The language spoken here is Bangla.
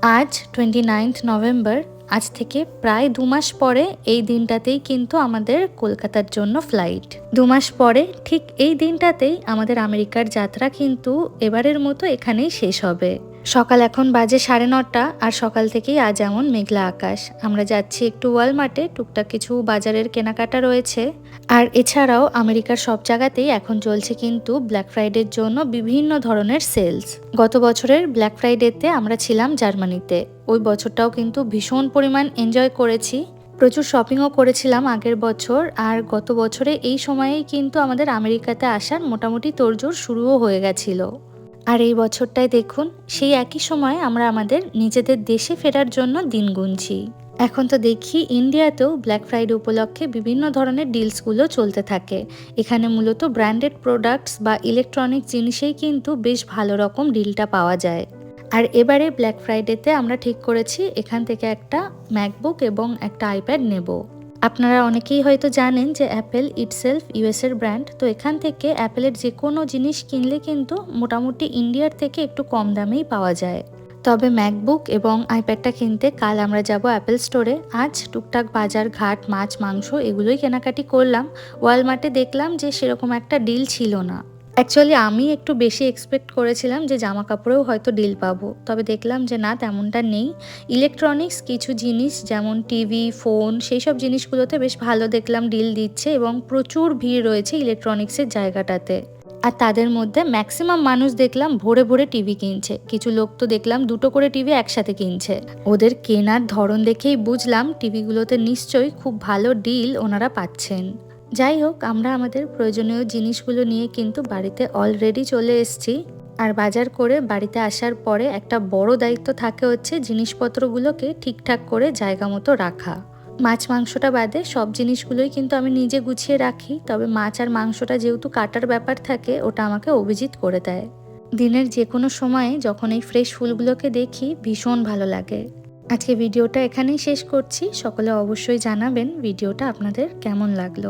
আজ টোয়েন্টি নাইন্থ নভেম্বর আজ থেকে প্রায় দু মাস পরে এই দিনটাতেই কিন্তু আমাদের কলকাতার জন্য ফ্লাইট দু মাস পরে ঠিক এই দিনটাতেই আমাদের আমেরিকার যাত্রা কিন্তু এবারের মতো এখানেই শেষ হবে। সকাল এখন বাজে সাড়ে নটা, আর সকাল থেকেই আজ এমন মেঘলা আকাশ। আমরা যাচ্ছি একটু ওয়ালমার্টে, টুকটাক কিছু বাজারের কেনাকাটা রয়েছে। আর এছাড়াও আমেরিকার সব জায়গাতেই এখন চলছে কিন্তু ব্ল্যাক ফ্রাইডের জন্য বিভিন্ন ধরনের সেলস। গত বছরের ব্ল্যাক ফ্রাইডেতে আমরা ছিলাম জার্মানিতে। ওই বছরটাও কিন্তু ভীষণ পরিমাণ এনজয় করেছি। প্রচুর শপিংও করেছিলাম আগের বছর, আর গত বছরে এই সময়েই কিন্তু আমাদের আমেরিকাতে আসার মোটামুটি তোড়জোড় শুরুও হয়ে গেছিল। আর এই বছরটায় দেখুন, সেই একই সময় আমরা আমাদের নিজেদের দেশে ফেরার জন্য দিন গুনছি। এখন তো দেখি ইন্ডিয়াতেও ব্ল্যাক ফ্রাইডে উপলক্ষে বিভিন্ন ধরনের ডিলসগুলো চলতে থাকে। এখানে মূলত ব্র্যান্ডেড প্রোডাক্টস বা ইলেকট্রনিক জিনিসেই কিন্তু বেশ ভালো রকম ডিলটা পাওয়া যায়। আর এবারে ব্ল্যাক ফ্রাইডেতে আমরা ঠিক করেছি, এখান থেকে একটা ম্যাকবুক এবং একটা আইপ্যাড নেব। আপনারা অনেকেই হয়তো জানেন যে অ্যাপেল ইটসেলফ ইউএসের ব্র্যান্ড তো এখান থেকে অ্যাপেলের যে কোনো জিনিস কিনলে কিন্তু মোটামুটি ইন্ডিয়ার থেকে একটু কম দামেই পাওয়া যায়। তবে ম্যাকবুক এবং আইপ্যাডটা কিনতে কাল আমরা যাব অ্যাপেল স্টোরে আজ টুকটাক বাজার, ঘাট, মাছ, মাংস এগুলোই কেনাকাটি করলাম। ওয়ালমার্টে দেখলাম যে সেরকম একটা ডিল ছিল না। অ্যাকচুয়ালি আমি একটু বেশি এক্সপেক্ট করেছিলাম যে জামা কাপড়েও হয়তো ডিল পাবো। তবে দেখলাম যে না, তেমনটা নেই। ইলেকট্রনিক্স কিছু জিনিস, যেমন টিভি ফোন সেই সব জিনিসগুলোতে বেশ ভালো দেখলাম ডিল দিচ্ছে এবং প্রচুর ভিড় রয়েছে ইলেকট্রনিক্সের জায়গাটাতে। আর তাদের মধ্যে ম্যাক্সিমাম মানুষ দেখলাম ভোরে ভোরে টিভি কিনছে। কিছু লোক তো দেখলাম দুটো করে টিভি একসাথে কিনছে। ওদের কেনার ধরন দেখেই বুঝলাম টিভিগুলোতে নিশ্চয়ই খুব ভালো ডিল ওনারা পাচ্ছেন। যাই হোক, আমরা আমাদের প্রয়োজনীয় জিনিসগুলো নিয়ে কিন্তু বাড়িতে অলরেডি চলে এসেছি। আর বাজার করে বাড়িতে আসার পরে একটা বড় দায়িত্ব থাকে হচ্ছে জিনিসপত্রগুলোকে ঠিকঠাক করে জায়গা মতো রাখা। মাছ মাংসটা বাদে সব জিনিসগুলোই কিন্তু আমি নিজে গুছিয়ে রাখি, তবে মাছ আর মাংসটা যেহেতু কাটার ব্যাপার থাকে, ওটা আমাকে অভিজিৎ করে দেয়। দিনের যে কোনো সময়ে যখন এই ফ্রেশ ফুলগুলোকে দেখি, ভীষণ ভালো লাগে। আজকে ভিডিওটা এখানেই শেষ করছি। সকলে অবশ্যই জানাবেন ভিডিওটা আপনাদের কেমন লাগল।